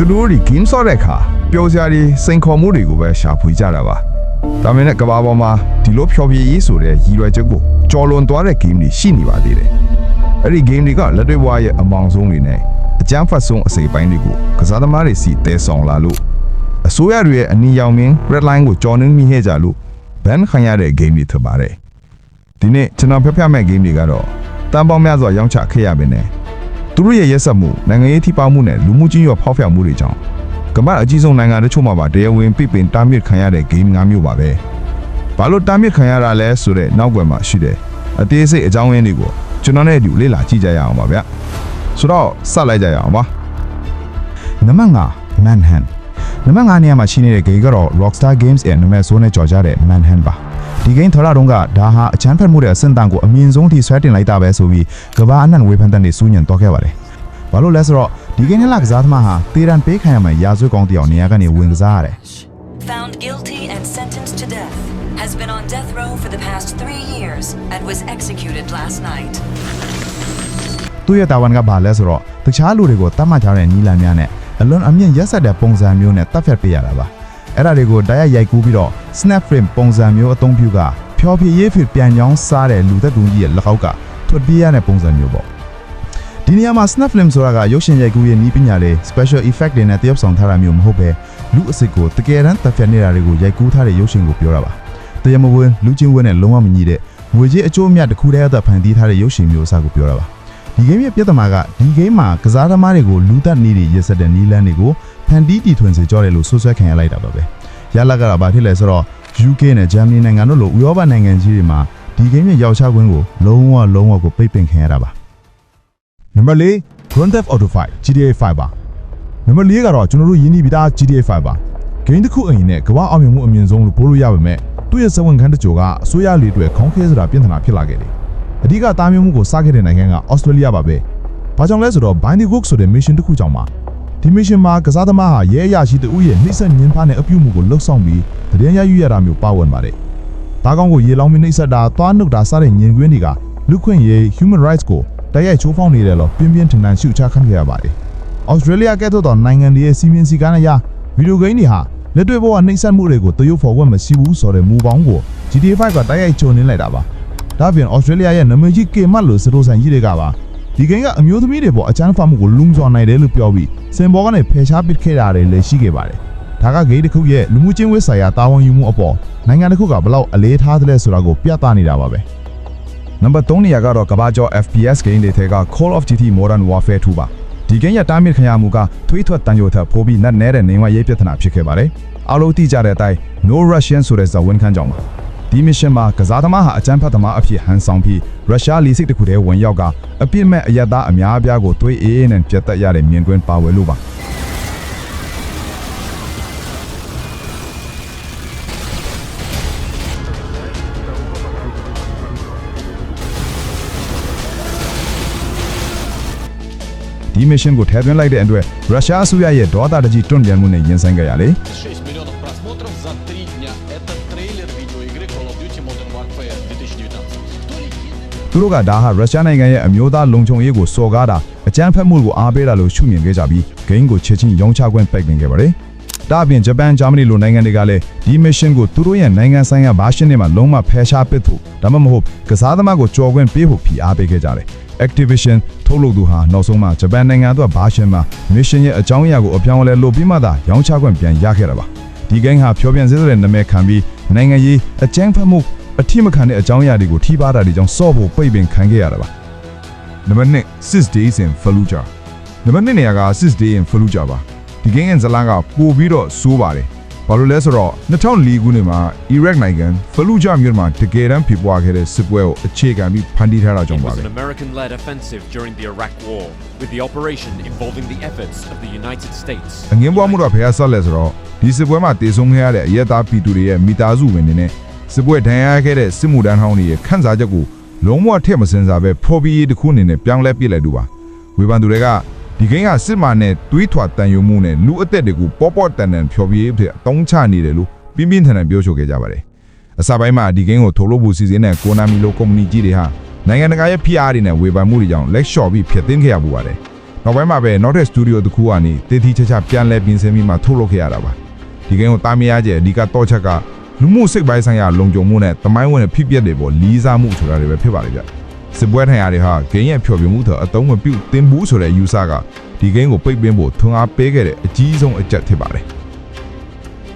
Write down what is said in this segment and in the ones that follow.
ကျွန်တော်တို့ဒီ game ဆော့တဲ့အခါပျော်စရာတွေစိန်ခေါ်မှုတွေကိုပဲရှာဖွေကြတာပါဒါပေမဲ့ကမ္ဘာပေါ်မှာဒီလိုဖျော်ဖြေရေးဆိုတဲ့ရည်ရွယ်ချက်ကိုကျော်လွန်သွားတဲ့ game တွေရှိနေပါသေးတယ်အဲ့ဒီ game တွေကလက်တွေ့ဘဝရဲ့အမောင်ဆုံးတွေနဲ့အကြမ်းဖက်ဆုံးအစိပ်ပိုင်းတွေကိုကစားသမားတွေစီတဲဆောင်လာလို့အစိုးရတွေရဲ့အနီရောင်မြင် red line ကိုကျော်နှင်းမိခဲ့ကြလို့ ban ခံရတဲ့ game တွေဖြစ်ပါတယ်ဒီနေ့ကျွန်တော်ဖျက်ဖျက်မဲ့ game တွေကတော့တန်ပေါင်းများစွာရောင်းချခဲ့ရပင်နဲ့ သူတို့ရဲ့ရက်စက်မှုနိုင်ငံရေးထိပါမှုနဲ့လူမှုချင်းရောဖောက်ဖျက်မှုတွေကြောင့်ကမ္ဘာအကြီးဆုံးနိုင်ငံတချို့မှာပါတရားဝင်ပြပင်တားမြစ်ခံရတဲ့ game ၅မျိုးပါပဲ။ဘာလို့တားမြစ်ခံရတာလဲဆိုတဲ့နောက်ွယ်မှာရှိတဲ့အသေးစိတ်အကြောင်းရင်းတွေကိုကျွန်တော်နဲ့အတူလေ့လာကြည့်ကြရအောင်ပါဗျ။ဆိုတော့စလိုက်ကြရအောင်ပါနံပါတ်5 Manhunt နံပါတ်5နေရာမှာရှိနေတဲ့ game ကတော့ Rockstar Games ရဲ့နာမည်ဆိုးနဲ့ကြော်ကြတဲ့ Manhunt ပါ ဒီ game ထော်လာတုန်းကဒါဟာအချမ်းဖက်မှုတဲ့အဆင့်တန်းကိုအမြင့်ဆုံးထိဆွဲတင်လိုက်တာပဲဆိုပြီးကဘာအနှံ့ဝေဖန်တဲ့နေစူးညံတော့ခဲ့ပါတယ်ဘာလို့လဲဆိုတော့ဒီ game နဲ့လာကစားသမားဟာတေရန်ပေးခံရမှာရာဇဝတ်ကောင်းတစ်ယောက်နေရာကနေဝင်ကစားရတယ် Found guilty and sentenced to death, has been on death row for the past three years and was executed last night. သူ့ရဲ့တာဝန်ကဘာလဲဆိုတော့တခြားလူတွေကိုတတ်မှတ်ထားတဲ့နီလန်များနဲ့အလွန်အမြင့်ရက်ဆက်တဲ့ပုံစံမျိုးနဲ့တပ်ဖြတ်ပေးရတာပါ အဲ့ဒါတွေကိုတိုက်ရိုက်ရိုက်ကူးပြီးတော့ snap frame ပုံစံမျိုးအသုံးပြုကဖျော်ဖြေရေးဖြစ်ပြန်ကြောင်းစားတဲ့လူသက်တူကြီးရဲ့လက်အောက်ကထွက်ပြေးရတဲ့ပုံစံမျိုးပေါ့ဒီနေရာမှာ snap film ဆိုတာကရုပ်ရှင်ရိုက်ကူးရဲ့နီးပညာတွေ special effect တွေနဲ့တရုပ်ဆောင်ထားတာမျိုးမဟုတ်ပဲလူအစ်စ်ကိုတကယ်တမ်းတပ်ဖြတ်နေတာတွေကိုရိုက်ကူးထားတဲ့ရုပ်ရှင်ကိုပြောတာပါတရားမဝင်လူချင်းဝင်းနဲ့လုံးဝမညီတဲ့ငွေကြေးအကျိုးအမြတ်တစ်ခုတည်းအသက်ဖန်တီးထားတဲ့ရုပ်ရှင်မျိုးအစားကိုပြောတာပါ ဒီ game ရဲ့ပြဿနာကဒီ game မှာကစားသမားတွေကိုလူသက်နေတွေရစ်ဆက်တဲ့နီလန်းတွေကိုဖန်တီးတီထွင်စေကြောတယ်လို့ဆွဆွဲခံရလိုက်တာပါပဲရလကတာဘာဖြစ်လဲဆိုတော့ UK နဲ့ Germany နိုင်ငံတို့လိုဥရောပနိုင်ငံကြီးတွေမှာဒီ game ရဲ့ရောက်ချခွင့်ကိုလုံးဝလုံးဝကိုပိတ်ပင်ခံရတာပါနံပါတ်၄ Grand Theft Auto 5 GTA 5ပါနံပါတ်၄ကတော့ကျွန်တော်တို့ယင်းနှီးပြီးသား GTA 5ပါ game တစ်ခုအရင်နဲ့ကမ္ဘာအောင်မြင်မှုအမြင့်ဆုံးလို့ပြောလို့ရပါမယ်သူ့ရဲ့စဝန်ခန်းတကြိုကအစိုးရလေးတွေခေါင်းခဲစရာပြင်ထနာဖြစ်လာခဲ့တယ် အဓိကတားမြစ်မှုကိုစခဲ့တဲ့နိုင်ငံကဩစတြေးလျပါပဲ။ဘာကြောင့်လဲဆိုတော့ Binding Hook ဆိုတဲ့ mission တစ်ခုကြောင့်ပါ။ဒီ mission မှာကစားသမားဟာရဲအရာရှိတဦးရဲ့နှိမ့်ဆက်ညှင်းဖားတဲ့အပြုမှုကိုလှုပ်ဆောင်ပြီးတရင်ရယူရတာမျိုးပါဝင်ပါတယ်။ဒါကောင်ကိုရေလောင်းပြီးနှိမ့်ဆက်တာ၊သွားနှုတ်တာစတဲ့ညင်ကွင်းတွေကလူခွင့်ရေး human rights ကိုတိုက်ရိုက်ချိုးဖောက်နေတယ်လို့ပြင်းပြင်းထန်ထန်ရှုချခံခဲ့ရပါတယ်။ Australia ကဲ့သို့သောနိုင်ငံတွေရဲ့စီမင်းစည်းကမ်းအရဗီဒီယိုဂိမ်းတွေဟာလက်တွေ့ဘဝနှိမ့်ဆက်မှုတွေကိုတရုပ်ဖော်ခွင့်မရှိဘူးဆိုတဲ့မူပေါင်းကို GTA 5ကတိုက်ရိုက်ချုံနှင်းလိုက်တာပါ။ ဒါ့အပြင်ဩစတြေးလျရဲ့နာမည်ကြီးကေမတ်လို့စတိုဆိုင်ကြီးတွေကပါဒီကိန်းကအမျိုးသမီးတွေပေါ်အချမ်းဖတ်မှုကိုလုံစွာနိုင်တယ်လို့ပြောပြီးစင်ဘောကနေဖယ်ရှားပစ်ခဲ့တာတွေလည်းရှိခဲ့ပါတယ်။ဒါကဂိမ်းတစ်ခုရဲ့လူမှုချင်းဝစ်ဆိုင်ရာတာဝန်ယူမှုအပေါ်နိုင်ငံတစ်ခုကဘလောက်အလေးထားသလဲဆိုတာကိုပြသနေတာပါပဲနံပါတ်3နေရာကတော့ကမ္ဘာကျော် FPS game တွေထဲက Call of Duty Modern Warfare 2ပါဒီ game ရဲ့တားမြစ်ခံရမှုကထွေးထွက်တန်ကြိုထက်ပိုပြီးနက်နဲတဲ့နေဝရေးပြဿနာဖြစ်ခဲ့ပါတယ်အားလုံးသိကြတဲ့အတိုင်း No Russian ဆိုတဲ့ဇာဝန်ခန်းကြောင့်ပါ ဒီ mission မှာကစားသမားဟာအကြမ်းဖက်သမားအဖြစ်ဟန်ဆောင်ပြီးရုရှားလီစစ်တစ်ခုတည်းဝင်ရောက်ကအပြစ်မဲ့အယက်သားအများအပြားကိုသွေးအေးအေးနဲ့ပြတ်တက်ရတဲ့မြင်ကွင်းပါဝယ်လို့ပါဒီ mission ကိုထည့်သွင်းလိုက်တဲ့အတွက်ရုရှားအစိုးရရဲ့ဒေါသတကြီးတွန့်ပြန်မှုနဲ့ရင်ဆိုင်ကြရတ သူတို့ကဒါဟာရုရှားနိုင်ငံရဲ့အမျိုးသားလုံခြုံရေးကိုစော်ကားတာအကြမ်းဖက်မှုကိုအားပေးတာလို့ရှုမြင်ခဲ့ကြပြီးဂိမ်းကိုချက်ချင်းရောင်းချခွင့်ပိတ်ပင်ခဲ့ပါတယ်။ဒါအပြင်ဂျပန်ဂျာမနီလိုနိုင်ငံတွေကလည်းဒီ mission ကိုသူတို့ရဲ့နိုင်ငံဆိုင်ရာ version တွေမှာလုံးဝဖယ်ရှားပစ်ဖို့ဒါမှမဟုတ်ကစားသမားကိုကြော်ခွင့်ပေးဖို့ဖိအားပေးခဲ့ကြတယ်။ Activision ထုတ်လုပ်သူဟာနောက်ဆုံးမှာဂျပန်နိုင်ငံအတွက် version မှာ mission ရဲ့အကြောင်းအရာကိုအပြောင်းအလဲလုပ်ပြီးမှသာရောင်းချခွင့်ပြန်ရခဲ့တာပါ။ဒီ game ဟာဖြောပြစတဲ့နာမည်ခံပြီးနိုင်ငံရေးအကြမ်းဖက်မှု အထိမခံတဲ့အကြောင်းအရာတွေကိုထိပါတာတွေကြောင့်စော့ဖို့ပိတ်ပင်ခံခဲ့ရတာပါနံပါတ်1 6 days in Fallujah နံပါတ်2နေရာက6 days in Fallujah ပါဒီ game ရဲ့ဇာတ်လမ်းကပို့ပြီးတော့စိုးပါတယ်ဘာလို့လဲဆိုတော့2004ခုနှစ်မှာ Iraq နိုင်ငံ Fallujah မြို့မှာတကယ်တမ်းဖြစ်ပွားခဲ့တဲ့စစ်ပွဲကိုအခြေခံပြီးဖန်တီးထားတာကြောင့် It ပါ was ပဲ an American-led offensive during the Iraq War, with the operation involving the efforts of the United States. အငင်းပွားမှုတော့ဖယ်ဆက်လဲဆိုတော့ဒီစစ်ပွဲမှာတည်ဆုံခဲ့ရတဲ့အရက်သားပြည်သူတွေရဲ့မိသားစုဝင်တွေနဲ့ စစ်ပွဲဒဏ်ရာရခဲ့တဲ့စစ်မှုထမ်းဟောင်းတွေရဲ့ခန်းစားချက်ကိုလုံးဝထည့်မစင်စားပဲဖော်ပြီးတစ်ခုအနေနဲ့ပြောင်းလဲပြစ်လိုက်တူပါဝေဖန်သူတွေကဒီကိန်းကစစ်မှန်တဲ့တွေးထွာတန်ယုံမှုနဲ့လူအသက်တွေကိုပေါ်ပေါ်တန်တန်ဖျော်ပြရေးဖြစ်အတုံးချနေတယ်လို့ပြင်းပြင်းထန်ထန်ပြောဆိုခဲ့ကြပါတယ်အစပိုင်းမှာဒီကိန်းကိုထုတ်လုပ်ဖို့စီစဉ်တဲ့ကိုနာမီလိုကုမ္ပဏီကြီးတွေဟာနိုင်ငံတကာရဲ့ဖိအားတွေနဲ့ဝေဖန်မှုတွေကြောင့်လက်လျှော့ပြီးဖျက်သိမ်းခဲ့ရပူပါတယ်နောက်ပိုင်းမှာပဲနောက်ထပ်စတူဒီယိုတစ်ခုကနေတည်တည်ချာချာပြန်လဲပြင်ဆင်ပြီးမှထုတ်လုပ်ခဲ့ရတာပါဒီကိန်းကိုတာမရကျအဓိကတော့ချက်က လူမှုစိတ်ပိုင်းဆိုင်ရာလုံခြုံမှုနဲ့တမိုင်းဝင်တဲ့ဖြစ်ပျက်တွေပေါ်လီးစားမှုဆိုတာတွေပဲဖြစ်ပါလိမ့်ဗျစစ်ပွဲထိုင်ရာတွေဟာဂိမ်းရဲ့ဖြော်ပြမှုထအတုံးမပြုတ်တင်ဘူးဆိုတဲ့ယူဆကဒီဂိမ်းကိုပိတ်ပင်းဖို့ထွန်းအားပေးခဲ့တဲ့အကြီးဆုံးအချက်ဖြစ်ပါတယ်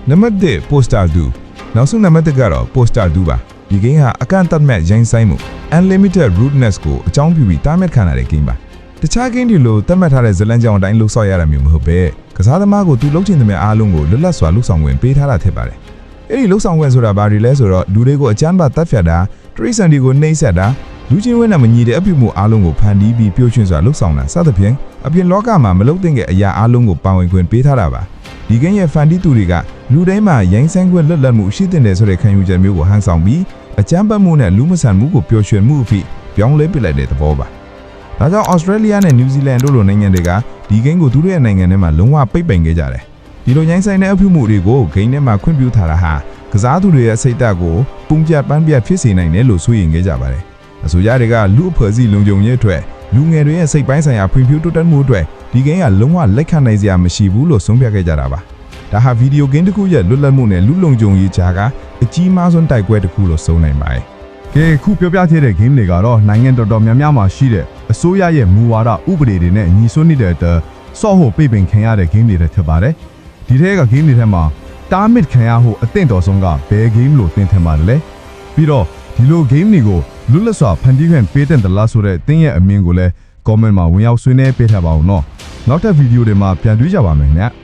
နံပါတ်1 poster 2နောက်ဆုံးနံပါတ်1ကတော့ poster 2ပါဒီဂိမ်းဟာအကန့်အသတ်မဲ့ရိုင်းဆိုင်မှု unlimited rootness ကိုအကြောင်းပြုပြီးတားမြစ်ခံရတဲ့ဂိမ်းပါတခြားဂိမ်းတွေလိုသတ်မှတ်ထားတဲ့ဇလန်ကြောင်အတိုင်းလှုပ်ဆော့ရတာမျိုးမဟုတ်ပဲကစားသမားကိုသူလှုပ်ချင်တဲ့အားလုံးကိုလွတ်လပ်စွာလှုပ်ဆောင်ခွင့်ပေးထားတာဖြစ်ပါတယ်။ အဲ့ဒီလှုပ်ဆောင်ခွင့်ဆိုတာဘာတွေလဲဆိုတော့လူတွေကိုအကြမ်းဖက်တပ်ဖြတ်တာတရိษံတွေကိုနှိမ့်ဆက်တာလူချင်းဝင်းနဲ့မညီတဲ့အပြုမှုအားလုံးကိုဖန်တီးပြီးပြုတ်ချွင်းစွာလှုပ်ဆောင်တာစသဖြင့်အပြင်လောကမှာမလုံတဲ့တဲ့အရာအားလုံးကိုပါဝင်ခွင့်ပေးထားတာပါ။ဒီဂိမ်းရဲ့ဖန်တီးသူတွေကလူတိုင်းမှာရိုင်းဆန်းခွင့်လွတ်လပ်မှုရှိတဲ့တယ်ဆိုတဲ့ခံယူချက်မျိုးကိုဟန်ဆောင်ပြီးအကြမ်းဖက်မှုနဲ့လူမဆန်မှုကိုပျော်ရွှင်မှုအဖြစ်ပြောင်းလဲပစ်လိုက်တဲ့သဘောပါ။ဒါကြောင့် Australia နဲ့ New Zealand တို့လိုနိုင်ငံတွေကဒီဂိမ်းကိုသူတို့ရဲ့နိုင်ငံထဲမှာလုံးဝပိတ်ပင်ခဲ့ကြတယ်။ ဒီလိုညှိုင်းဆိုင်တဲ့အပြုမှုတွေကိုဂိမ်းထဲမှာခွင့်ပြုထားတာဟာကစားသူတွေရဲ့စိတ်ဓာတ်ကိုပုံပြပန်းပြဖြစ်စေနိုင်တယ်လို့ဆိုရင်ခဲ့ကြပါတယ်။အဆိုရတွေကလူအဖွဲ့အစည်းလုံခြုံရေးအတွက်လူငယ်တွေရဲ့စိတ်ပိုင်းဆိုင်ရာဖွံ့ဖြိုးတိုးတက်မှုအတွက်ဒီဂိမ်းကလုံးဝလက်ခံနိုင်စရာမရှိဘူးလို့ဆုံးဖြတ်ခဲ့ကြတာပါ။ဒါဟာဗီဒီယိုဂိမ်းတစ်ခုရဲ့လွတ်လပ်မှုနဲ့လူလုံခြုံရေးကြားကအကြီးမားဆုံးတိုက်ပွဲတစ်ခုလို့ဆိုနိုင်ပါတယ်။ကဲခုပြောပြသေးတဲ့ game တွေကတော့နိုင်ငံတော်တော်များများမှာရှိတဲ့အစိုးရရဲ့မူဝါဒဥပဒေတွေနဲ့ညီစွန်းနေတဲ့အတွက်စော့ဖို့ပိတ်ပင်ခံရတဲ့ game တွေဖြစ်ပါတယ်။ ဒီထဲက game တွေထဲမှာတားမစ်ခံရဖို့အသင့်တော်ဆုံးကဘယ် game လို့သင်ထင်ပါတယ်လဲ။ပြီးတော့ဒီလို game တွေကိုလွတ်လပ်စွာဖန်တီးခွင့်ပေးတဲ့တလားဆိုတဲ့သင်ရဲ့အမြင်ကိုလည်း comment မှာဝင်ရောက်ဆွေးနွေးပေးထားပါဦးနော်။နောက်ထပ်ဗီဒီယိုတွေမှာပြန်တွေ့ကြပါမယ်ည။